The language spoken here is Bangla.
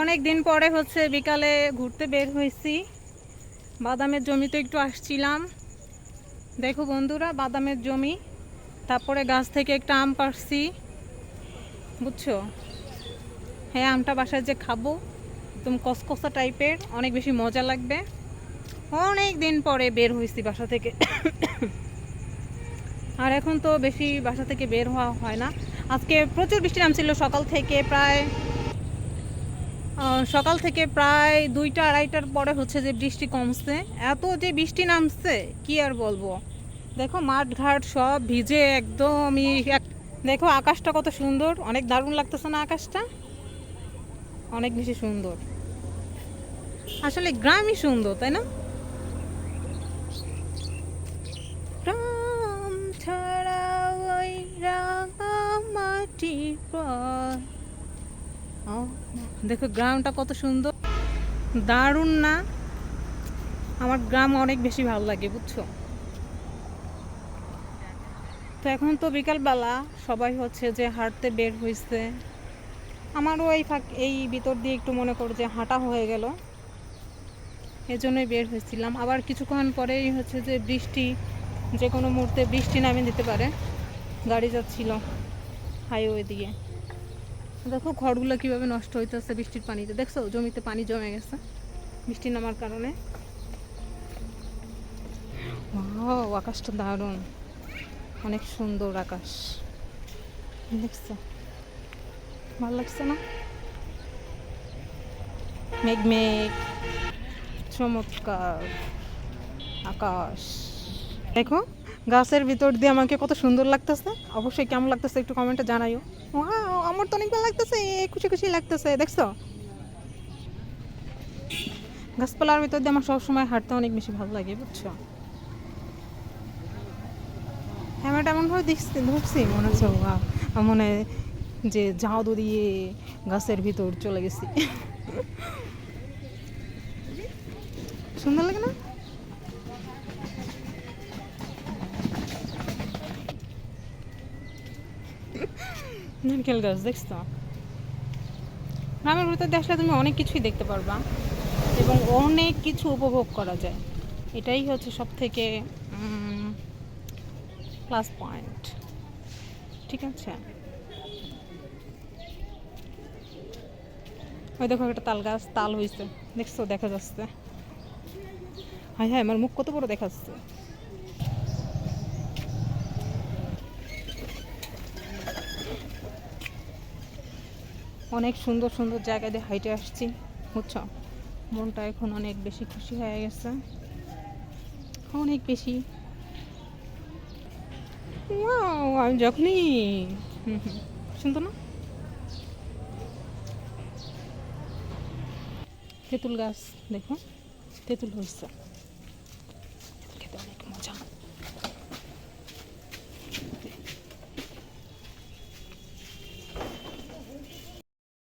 অনেক দিন পরে হচ্ছে বিকালে ঘুরতে বের হয়েছি। বাদামের জমিতে একটু আসছিলাম। দেখো বন্ধুরা, বাদামের জমি, তারপরে গাছ থেকে একটা আম পাড়ছি। বুঝছ? হ্যাঁ আমটা বাসায় যে খাব, একদম কসকসা টাইপের, অনেক বেশি মজা লাগবে। অনেক দিন পরে বের হয়েছি বাসা থেকে। আর এখন তো বেশি বাসা থেকে বের হওয়া হয় না। আজকে প্রচুর বৃষ্টি নামছিল সকাল থেকে, প্রায় সকাল থেকে প্রায় দুইটা, আড়াইটার পরে হচ্ছে যে বৃষ্টি কমছে। এত যে বৃষ্টি নামছে, কি আর বলব? দেখো মাঠ ঘাট সব ভিজে একদমই এক- দেখো আকাশটা কত সুন্দর। অনেক দারুণ লাগতেছে না আকাশটা? অনেক বেশি সুন্দর। আসলে গ্রামই সুন্দর, তাই না? দেখো গ্রামটা কত সুন্দর। দারুণ না? আমার গ্রাম অনেক বেশি ভালো লাগে, বুঝছ? তো এখন তো বিকালবেলা, সবাই হচ্ছে যে হাঁটতে বের হয়েছে আমারও এই ফাঁক, এই ভিতর দিয়ে একটু মনে করো যে হাঁটা হয়ে গেল। এজন্যই বের হয়েছিলাম। আবার কিছুক্ষণ পরেই হচ্ছে যে বৃষ্টি যে কোনো মুহূর্তে বৃষ্টি নামিয়ে দিতে পারে। গাড়ি যাচ্ছিল হাইওয়ে দিয়ে। দেখো খড়গুলো কীভাবে নষ্ট হইতেছে বৃষ্টির পানিতে। দেখছ? জমিতে পানি জমে গেছে বৃষ্টি নামার কারণে। আকাশটা দারুণ। অনেক সুন্দর আকাশ। দেখছ? ভালো লাগছে না? মেঘ মেঘ। চমৎকার আকাশ। দেখো? গাছের ভিতর দিয়ে আমাকে কত সুন্দর লাগতেছে। অবশ্যই কেমন লাগতেছে একটু কমেন্টে জানাইও। আমার তো অনেক ভালো লাগতেছে খুশি খুশি লাগতেছে, দেখছ? গাছপালার ভিতর দিয়ে আমার সবসময় হাঁটতে অনেক বেশি ভালো লাগে, বুঝছ? হ্যাঁ এমনভাবে দেখছি, ধরছি, মনে হচ্ছে মনে যে জাদু দিয়ে গাছের ভিতর চলে গেছি। সুন্দর লাগে না? নারকেল গাছ, দেখছ গ্রামের ভিতর আসলে তুমি অনেক কিছুই দেখতে পারবা এবং অনেক কিছু উপভোগ করা যায়। এটাই হচ্ছে সব থেকে প্লাস পয়েন্ট ঠিক আছে? ওই দেখো একটা তাল গাছ, তাল হয়েছে দেখছ, দেখা যাচ্ছে। হায় হ্যাঁ আমার মুখ কত বড় দেখা অনেক সুন্দর সুন্দর জায়গা দিয়ে হাইটে আসছি, বুঝছ? মনটা এখন অনেক বেশি খুশি হয়ে গেছে। অনেক বেশি। আমি যখনই, হুম হুম, শুনতো না? তেঁতুল গাছ, দেখো, তেঁতুল হয়েছে।